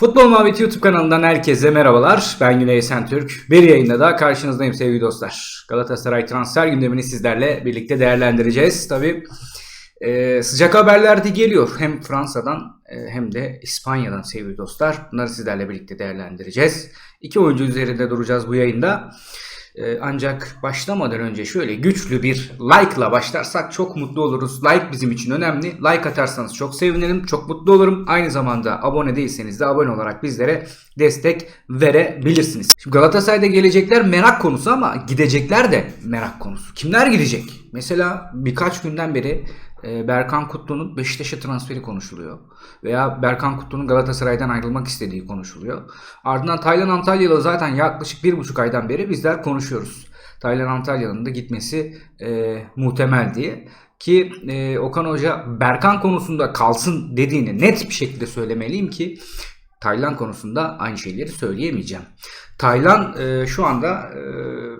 Futbol Muhabbeti YouTube kanalından herkese merhabalar. Ben Güney Esentürk. Bir yayında da karşınızdayım sevgili dostlar. Galatasaray transfer gündemini sizlerle birlikte değerlendireceğiz. Tabi sıcak haberler de geliyor. Hem Fransa'dan e, hem de İspanya'dan sevgili dostlar. Bunları sizlerle birlikte değerlendireceğiz. İki oyuncu üzerinde duracağız bu yayında. Ee, ancak başlamadan önce şöyle güçlü bir like'la başlarsak çok mutlu oluruz. Like bizim için önemli. Like atarsanız çok sevinirim. Çok mutlu olurum. Aynı zamanda abone değilseniz de abone olarak bizlere destek verebilirsiniz. Şimdi Galatasaray'da gelecekler merak konusu ama gidecekler de merak konusu. Kimler gidecek? Mesela birkaç günden beri Berkan Kutlu'nun Beşiktaş'a transferi konuşuluyor. Veya Berkan Kutlu'nun Galatasaray'dan ayrılmak istediği konuşuluyor. Ardından Taylan Antalyalı zaten yaklaşık bir buçuk aydan beri bizler konuşuyoruz. Taylan Antalyalı'nın da gitmesi e, muhtemel diye. Ki e, Okan Hoca Berkan konusunda kalsın dediğini net bir şekilde söylemeliyim ki Taylan konusunda aynı şeyleri söyleyemeyeceğim. Taylan e, şu anda e,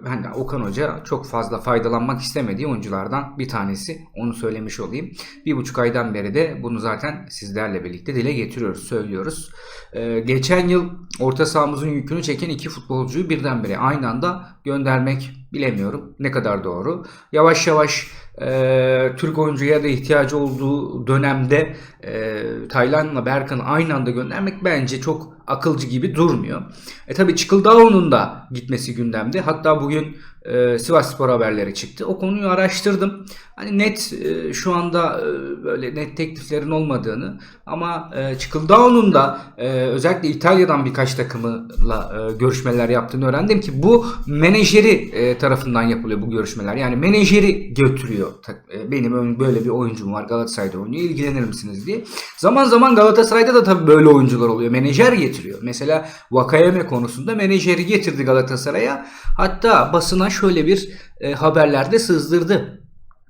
hani Okan Hoca çok fazla faydalanmak istemediği oyunculardan bir tanesi. Onu söylemiş olayım. Bir buçuk aydan beri de bunu zaten sizlerle birlikte dile getiriyoruz, söylüyoruz. E, geçen yıl orta sahamızın yükünü çeken iki futbolcuyu birdenbire aynı anda göndermek bilemiyorum. Ne kadar doğru. Yavaş yavaş e, Türk oyuncuya da ihtiyacı olduğu dönemde e, Taylan'la Berkan'ı aynı anda göndermek bence çok akılcı gibi durmuyor. E tabi Çıkıldao'nun da gitmesi gündemde. Hatta bugün e, Sivas Spor haberleri çıktı. O konuyu araştırdım. Hani net e, şu anda e, böyle net tekliflerin olmadığını ama e, Çıkıldao'nun da e, özellikle İtalya'dan birkaç takımla e, görüşmeler yaptığını öğrendim ki bu menajeri e, tarafından yapılıyor bu görüşmeler. Yani menajeri götürüyor. E, benim böyle bir oyuncum var Galatasaray'da oynuyor. ilgilenir misiniz diye. Zaman zaman Galatasaray'da da tabii böyle oyuncular oluyor. Menajer getiriyor. Mesela Vakayeme konusunda menajeri getirdi Galatasaray'a. Hatta basına şöyle bir e, haberlerde sızdırdı.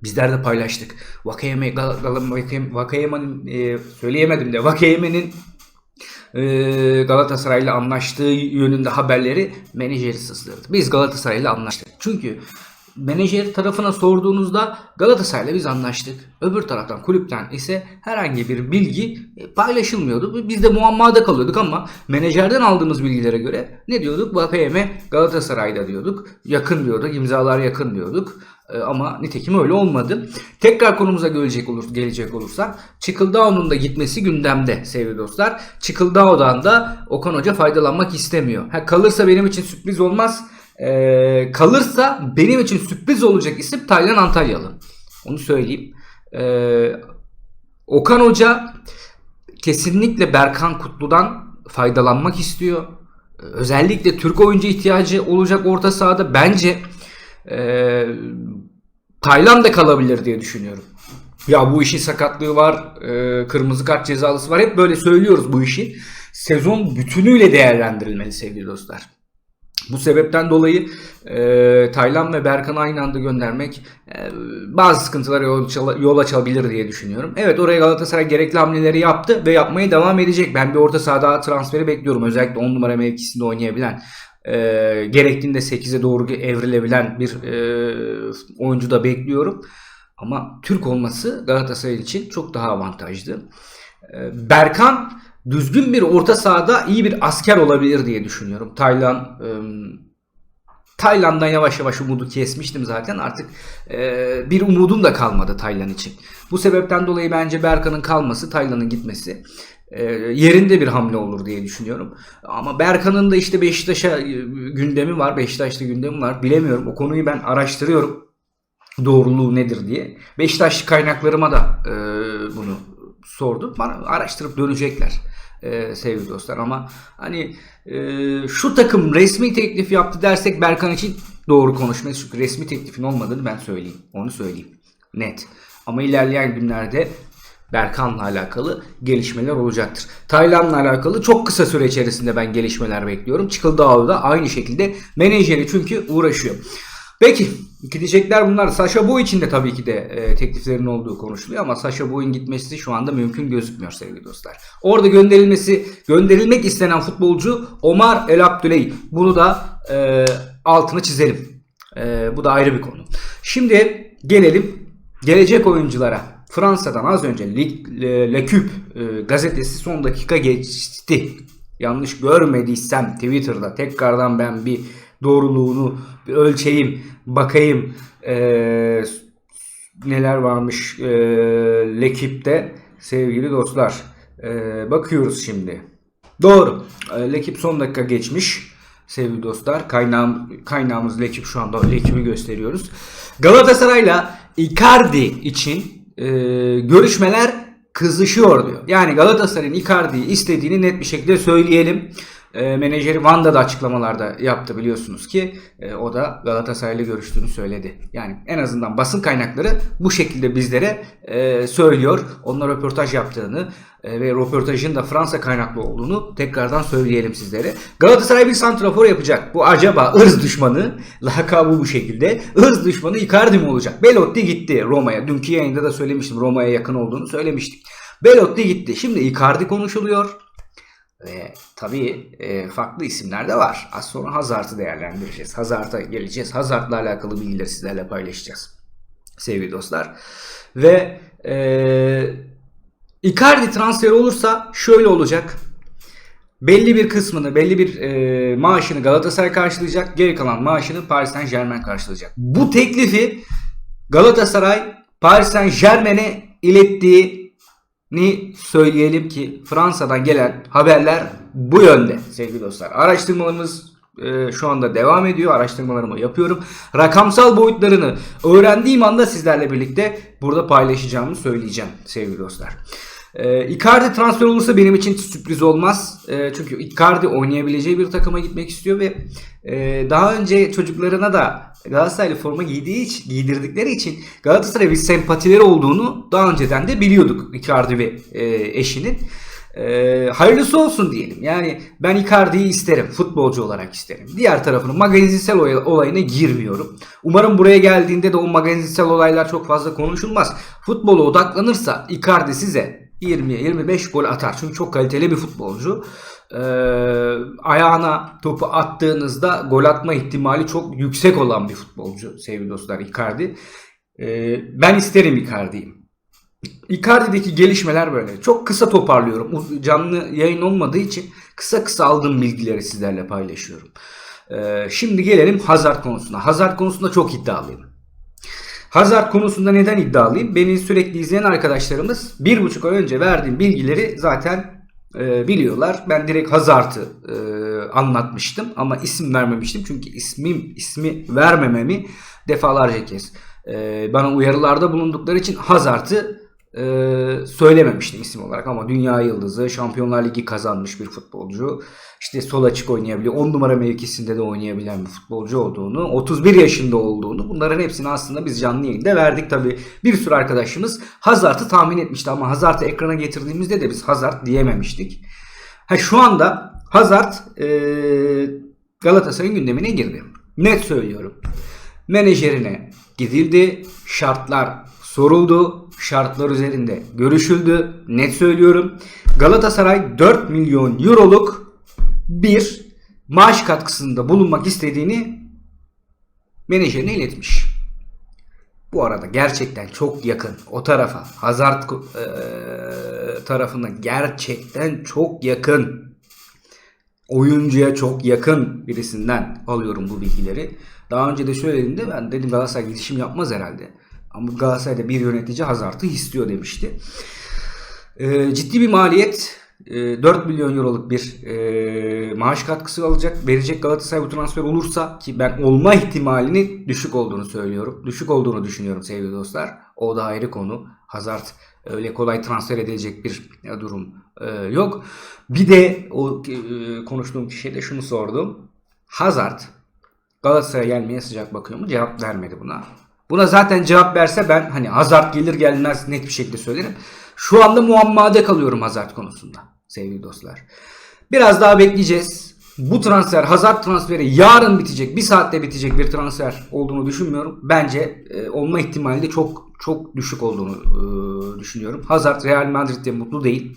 Bizler de paylaştık. Vakayeme, Vakayeme'nin e, söyleyemedim de Vakayeme'nin e, Galatasaray'la anlaştığı yönünde haberleri menajeri sızdırdı. Biz Galatasaray'la anlaştık. Çünkü menajer tarafına sorduğunuzda Galatasaray'la biz anlaştık. Öbür taraftan kulüpten ise herhangi bir bilgi e, paylaşılmıyordu. Biz de muammada kalıyorduk ama menajerden aldığımız bilgilere göre ne diyorduk? Vakayeme Galatasaray'da diyorduk. Yakın diyorduk. imzalar yakın diyorduk. E, Ama nitekim öyle olmadı. Tekrar konumuza gelecek olur, gelecek olursak Çıkıldao'nun da gitmesi gündemde sevgili dostlar. Çıkıldao'dan da Okan Hoca faydalanmak istemiyor. Ha, kalırsa benim için sürpriz olmaz. Ee, kalırsa benim için sürpriz olacak isim Taylan Antalyalı. Onu söyleyeyim. Ee, Okan Hoca kesinlikle Berkan Kutlu'dan faydalanmak istiyor. Özellikle Türk oyuncu ihtiyacı olacak orta sahada bence e, Taylan da kalabilir diye düşünüyorum. Ya bu işin sakatlığı var, e, kırmızı kart cezalısı var. Hep böyle söylüyoruz bu işi. Sezon bütünüyle değerlendirilmeli sevgili dostlar. Bu sebepten dolayı e, Taylan ve Berkan'ı aynı anda göndermek e, bazı sıkıntılara yol, çala- yol açabilir diye düşünüyorum. Evet oraya Galatasaray gerekli hamleleri yaptı ve yapmaya devam edecek. Ben bir orta sahada transferi bekliyorum. Özellikle 10 numara mevkisinde oynayabilen, e, gerektiğinde 8'e doğru evrilebilen bir e, oyuncu da bekliyorum. Ama Türk olması Galatasaray için çok daha avantajlı. E, Berkan düzgün bir orta sahada iyi bir asker olabilir diye düşünüyorum. Taylan e, Tayland'dan yavaş yavaş umudu kesmiştim zaten. Artık e, bir umudum da kalmadı Taylan için. Bu sebepten dolayı bence Berkan'ın kalması, Taylan'ın gitmesi e, yerinde bir hamle olur diye düşünüyorum. Ama Berkan'ın da işte Beşiktaş'a gündemi var. Beşiktaş'ta gündemi var. Bilemiyorum. O konuyu ben araştırıyorum. Doğruluğu nedir diye. Beşiktaş kaynaklarıma da bunu sordum. Bana araştırıp dönecekler e, sevgili dostlar ama hani e, şu takım resmi teklif yaptı dersek Berkan için doğru konuşmayız çünkü resmi teklifin olmadığını ben söyleyeyim onu söyleyeyim net ama ilerleyen günlerde Berkan'la alakalı gelişmeler olacaktır. Taylan'la alakalı çok kısa süre içerisinde ben gelişmeler bekliyorum. Çıkıldağ da aynı şekilde menajeri çünkü uğraşıyor. Peki gidecekler bunlar. Sasha Boy için de tabii ki de e, tekliflerin olduğu konuşuluyor ama Sasha Boy'un gitmesi şu anda mümkün gözükmüyor sevgili dostlar. Orada gönderilmesi, gönderilmek istenen futbolcu Omar El Abdüley. Bunu da e, altını çizelim. E, bu da ayrı bir konu. Şimdi gelelim gelecek oyunculara. Fransa'dan az önce Le, Le, e, gazetesi son dakika geçti. Yanlış görmediysem Twitter'da tekrardan ben bir doğruluğunu bir ölçeyim, bakayım ee, neler varmış ee, Lekip'te sevgili dostlar. Ee, bakıyoruz şimdi. Doğru. Ee, Lekip son dakika geçmiş sevgili dostlar. Kaynağım, kaynağımız Lekip şu anda Lekip'i gösteriyoruz. Galatasaray'la Icardi için e, görüşmeler kızışıyor diyor. Yani Galatasaray'ın Icardi'yi istediğini net bir şekilde söyleyelim. E, menajeri Van'da da açıklamalarda yaptı biliyorsunuz ki e, o da Galatasaray'la görüştüğünü söyledi. Yani en azından basın kaynakları bu şekilde bizlere e, söylüyor. Onlar röportaj yaptığını e, ve röportajın da Fransa kaynaklı olduğunu tekrardan söyleyelim sizlere. Galatasaray bir santrafor yapacak. Bu acaba ırz düşmanı, lakabı bu şekilde. Irz düşmanı Icardi mi olacak? Belotti gitti Roma'ya. Dünkü yayında da söylemiştim Roma'ya yakın olduğunu söylemiştik. Belotti gitti. Şimdi Icardi konuşuluyor. Ve tabii e, farklı isimler de var. Az sonra Hazard'ı değerlendireceğiz. Hazard'a geleceğiz. Hazard'la alakalı bilgileri sizlerle paylaşacağız. Sevgili dostlar. Ve e, Icardi transferi olursa şöyle olacak. Belli bir kısmını, belli bir e, maaşını Galatasaray karşılayacak. Geri kalan maaşını Paris Saint Germain karşılayacak. Bu teklifi Galatasaray Paris Saint Germain'e ilettiğini söyleyelim ki Fransa'dan gelen haberler bu yönde sevgili dostlar. Araştırmalarımız e, şu anda devam ediyor. Araştırmalarımı yapıyorum. Rakamsal boyutlarını öğrendiğim anda sizlerle birlikte burada paylaşacağımı söyleyeceğim sevgili dostlar. E, Icardi transfer olursa benim için sürpriz olmaz. E, çünkü Icardi oynayabileceği bir takıma gitmek istiyor ve daha önce çocuklarına da Galatasaraylı forma giydiği için, giydirdikleri için Galatasaray bir sempatileri olduğunu daha önceden de biliyorduk Icardi ve e, eşinin. E, hayırlısı olsun diyelim. Yani ben Icardi'yi isterim. Futbolcu olarak isterim. Diğer tarafını magazinsel olayına girmiyorum. Umarım buraya geldiğinde de o magazinsel olaylar çok fazla konuşulmaz. Futbola odaklanırsa Icardi size 20-25 gol atar. Çünkü çok kaliteli bir futbolcu. Ee, ayağına topu attığınızda gol atma ihtimali çok yüksek olan bir futbolcu sevgili dostlar Icardi. Ee, ben isterim Icardi'yi. Icardi'deki gelişmeler böyle. Çok kısa toparlıyorum. Canlı yayın olmadığı için kısa kısa aldığım bilgileri sizlerle paylaşıyorum. Ee, şimdi gelelim Hazard konusuna. Hazard konusunda çok iddialıyım. Hazard konusunda neden iddialıyım? Beni sürekli izleyen arkadaşlarımız bir buçuk ay önce verdiğim bilgileri zaten e, biliyorlar. Ben direkt Hazard'ı e, anlatmıştım ama isim vermemiştim. Çünkü ismim ismi vermememi defalarca kez e, bana uyarılarda bulundukları için Hazard'ı e, söylememiştim isim olarak ama dünya yıldızı, Şampiyonlar Ligi kazanmış bir futbolcu. İşte sol açık oynayabiliyor. 10 numara mevkisinde de oynayabilen bir futbolcu olduğunu, 31 yaşında olduğunu bunların hepsini aslında biz canlı yayında verdik. Tabi bir sürü arkadaşımız Hazard'ı tahmin etmişti ama Hazard'ı ekrana getirdiğimizde de biz Hazard diyememiştik. Ha, şu anda Hazard e, Galatasaray'ın gündemine girdi. Net söylüyorum. Menajerine gidildi. Şartlar soruldu. Şartlar üzerinde görüşüldü. Net söylüyorum. Galatasaray 4 milyon euroluk bir maaş katkısında bulunmak istediğini menajerine iletmiş. Bu arada gerçekten çok yakın o tarafa Hazard e, tarafına gerçekten çok yakın oyuncuya çok yakın birisinden alıyorum bu bilgileri. Daha önce de söylediğimde ben dedim Galatasaray gidişim yapmaz herhalde. Ama Galatasaray'da bir yönetici Hazard'ı istiyor demişti. E, ciddi bir maliyet. E, 4 milyon euroluk bir e, maaş katkısı alacak. Verecek Galatasaray bu transfer olursa ki ben olma ihtimalini düşük olduğunu söylüyorum. Düşük olduğunu düşünüyorum sevgili dostlar. O da ayrı konu. Hazard öyle kolay transfer edilecek bir durum e, yok. Bir de o e, konuştuğum kişiye de şunu sordum. Hazard Galatasaray'a gelmeye sıcak bakıyor mu? Cevap vermedi buna. Buna zaten cevap verse ben hani Hazard gelir gelmez net bir şekilde söylerim. Şu anda muammade kalıyorum Hazard konusunda sevgili dostlar. Biraz daha bekleyeceğiz. Bu transfer Hazard transferi yarın bitecek, bir saatte bitecek bir transfer olduğunu düşünmüyorum. Bence e, olma ihtimali de çok çok düşük olduğunu e, düşünüyorum. Hazard Real Madrid'de mutlu değil.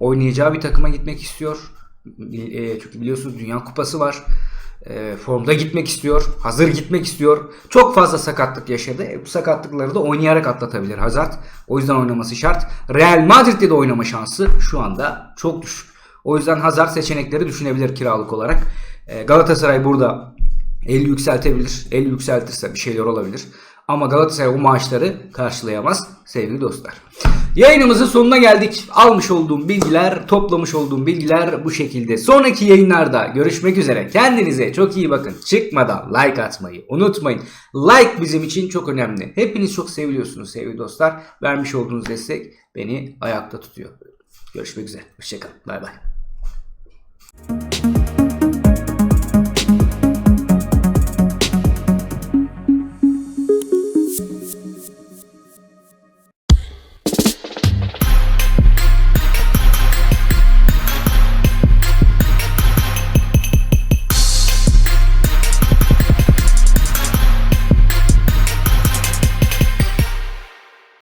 Oynayacağı bir takıma gitmek istiyor. E, çünkü biliyorsunuz Dünya Kupası var e, formda gitmek istiyor. Hazır gitmek istiyor. Çok fazla sakatlık yaşadı. E, bu sakatlıkları da oynayarak atlatabilir Hazard. O yüzden oynaması şart. Real Madrid'de de oynama şansı şu anda çok düşük. O yüzden Hazard seçenekleri düşünebilir kiralık olarak. E, Galatasaray burada el yükseltebilir. El yükseltirse bir şeyler olabilir. Ama Galatasaray o maaşları karşılayamaz sevgili dostlar. Yayınımızın sonuna geldik. Almış olduğum bilgiler, toplamış olduğum bilgiler bu şekilde. Sonraki yayınlarda görüşmek üzere. Kendinize çok iyi bakın. Çıkmadan like atmayı unutmayın. Like bizim için çok önemli. Hepiniz çok seviliyorsunuz sevgili dostlar. Vermiş olduğunuz destek beni ayakta tutuyor. Görüşmek üzere. Hoşçakalın. Bay bay.